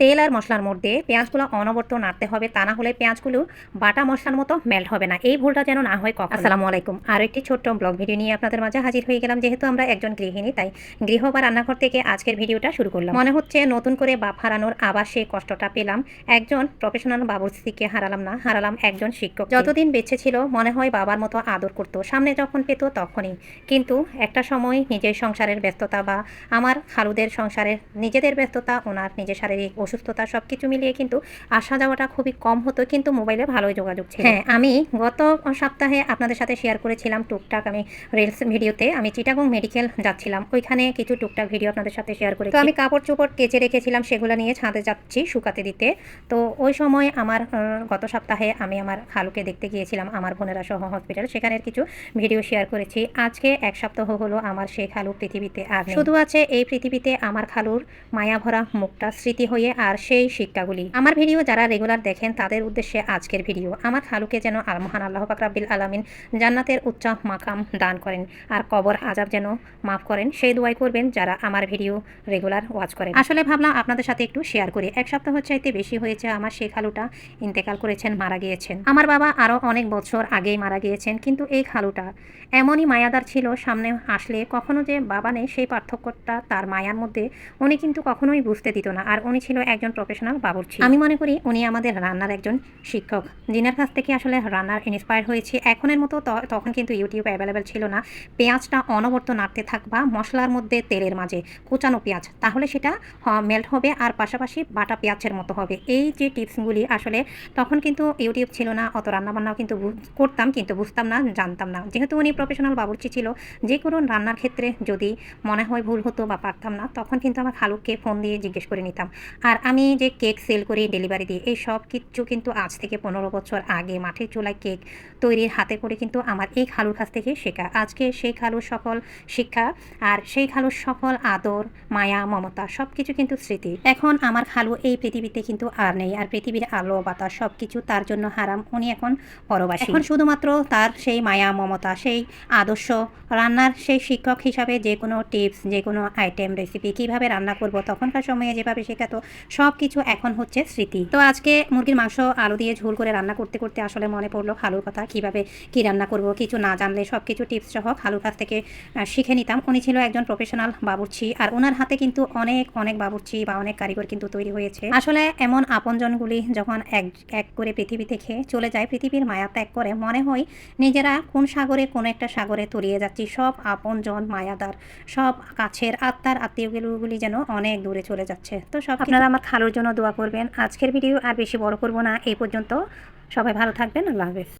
তেল আর মশলার মধ্যে পেঁয়াজগুলো অনবর্ত নাড়তে হবে। তা না হলে পেঁয়াজগুলো বাটা মশলার মতো মেল্ট হবে না। এই ভুলটা যেন না হয় কখন। আসসালামু আলাইকুম। আর একটি ছোট্ট ব্লগ ভিডিও নিয়ে আপনাদের মাঝে হাজির হয়ে গেলাম। যেহেতু আমরা একজন গৃহিণী তাই গৃহ বা রান্নাঘর থেকে আজকের ভিডিওটা শুরু করলাম। মনে হচ্ছে নতুন করে বাপ হারানোর আবার সেই কষ্টটা পেলাম। একজন প্রফেশনাল বাবুর্চিকে হারালাম না হারালাম একজন শিক্ষক। যতদিন বেঁচে ছিল মনে হয় বাবার মতো আদর করতো। সামনে যখন পেত তখনই। কিন্তু একটা সময় নিজের সংসারের ব্যস্ততা বা আমার খালুদের সংসারের নিজেদের ব্যস্ততা ওনার নিজের শারীরিক অসুস্থতা সব কিছু মিলিয়ে কিন্তু আসা যাওয়াটা খুবই কম হতো কিন্তু মোবাইলে ভালোই যোগাযোগ ছিল। হ্যাঁ আমি গত সপ্তাহে আপনাদের সাথে শেয়ার করেছিলাম টুকটাক আমি রিলস ভিডিওতে আমি চিটাগং মেডিকেল যাচ্ছিলাম। ওইখানে কিছু টুকটাক ভিডিও আপনাদের সাথে শেয়ার করেছি। তো আমি কাপড় চোপড় কেচে রেখেছিলাম সেগুলো নিয়ে ছাদে যাচ্ছি শুকাতে দিতে। তো ওই সময় আমার গত সপ্তাহে আমি আমার খালুকে দেখতে গিয়েছিলাম আমার বোনেরা সহ হসপিটাল সেখানের কিছু ভিডিও শেয়ার করেছি। আজকে এক সপ্তাহ হলো আমার সেই খালু পৃথিবীতে আর শুধু আছে এই পৃথিবীতে আমার খালুর মায়া ভরা মুখটা স্মৃতি হয়ে আর সেই শিক্ষাগুলি। আমার ভিডিও যারা রেগুলার দেখেন, তাদের উদ্দেশ্যে আজকের ভিডিও। আমার খালুকে যেন আল মহান আল্লাহ পাক রাব্বিল আলামিন জান্নাতের উচ্চ মাকাম দান করেন আর কবর আজাব যেন মাফ করেন, সেই দোয়াই করবেন যারা আমার ভিডিও রেগুলার ওয়াচ করেন। আসলে ভাবলাম আপনাদের সাথে একটু শেয়ার করি। এক সপ্তাহ চাইতে বেশি হয়েছে আমার সেই খালুটা ইন্তেকাল করেছেন, মারা গিয়েছেন। আমার বাবা আরও অনেক বছর আগেই মারা গিয়েছেন, কিন্তু এই খালুটা এমনই মায়াদার ছিল, সামনে আসলে কখনো যে বাবা নেই, সেই পার্থক্যটা তার মায়ার মধ্যে উনি কিন্তু কখনোই বুঝতে দিত না। আর উনি ছিল একজন প্রফেশনাল বাবুর্চি আমি মনে করি উনি আমাদের রান্নার একজন শিক্ষক। যিনার কাছ থেকে আসলে রান্নার ইন্সপায়ার হয়েছি। এখনের মতো তখন কিন্তু ইউটিউব অ্যাভেলেবেল ছিল না। পেঁয়াজটা অনবরত নাড়তে থাকবা মশলার মধ্যে তেলের মাঝে কুচানো পেঁয়াজ, তাহলে সেটা মেল্ট হবে আর পাশাপাশি বাটা পেঁয়াজের মতো হবে। এই যে টিপসগুলি আসলে তখন কিন্তু ইউটিউব ছিল না, অত রান্নাবান্নাও কিন্তু করতাম কিন্তু বুঝতাম না, জানতাম না। যেহেতু উনি প্রফেশনাল বাবুর্চি ছিল, যে কোনো রান্নার ক্ষেত্রে যদি মনে হয় ভুল হতো বা পারতাম না, তখন কিন্তু আমার খালুকে ফোন দিয়ে জিজ্ঞেস করে নিতাম। আর আমি যে কেক সেল করি, ডেলিভারি দিই, এই সব কিছু কিন্তু আজ থেকে পনেরো বছর আগে মাটির চুলায় কেক তৈরির হাতে করে কিন্তু আমার এই খালুর কাছ থেকে শেখা। আজকে সেই খালুর সকল শিক্ষা আর সেই খালুর সকল আদর, মায়া, মমতা সব কিছু কিন্তু স্মৃতি। এখন আমার খালু এই পৃথিবীতে কিন্তু আর নেই আর পৃথিবীর আলো, বাতাস সব কিছু তার জন্য হারাম, উনি এখন পরবাসী। এখন শুধুমাত্র তার সেই মায়া, মমতা, সেই আদর্শ, রান্নার সেই শিক্ষক হিসাবে যে কোনো টিপস, যে কোনো আইটেম রেসিপি কীভাবে রান্না করব তখনকার সময়ে যেভাবে শেখাতো সব কিছু এখন হচ্ছে স্মৃতি। তো আজকে মুরগির মাংস, আলু দিয়ে ঝোল করে রান্না করতে করতে আসলে মনে পড়ল খালুর কথা, কীভাবে কি রান্না করব, কিছু না জানলে সব কিছু টিপস সহ খালুর কাছ থেকে শিখে নিতাম। উনি ছিল একজন প্রফেশনাল বাবুর্চি, আর ওনার হাতে কিন্তু অনেক অনেক বাবুর্চি বা অনেক কারিগর কিন্তু তৈরি হয়েছে। আসলে এমন আপনজনগুলি যখন এক এক করে পৃথিবী থেকে চলে যায়, পৃথিবীর মায়া ত্যাগ করে, মনে হয় নিজেরা কোন সাগরে, কোন একটা সাগরে তলিয়ে যাচ্ছি, সব আপনজন, মায়াদার, সব কাছের আত্মার আত্মীয়গুলি যেন অনেক দূরে চলে যাচ্ছে। তো সব আপনারা আমার খালোর জন্য দোয়া করবেন। আজকের ভিডিও আর বেশি বড় করব না, এই পর্যন্ত। সবাই ভালো থাকবেন, আল্লাহ হাফেজ।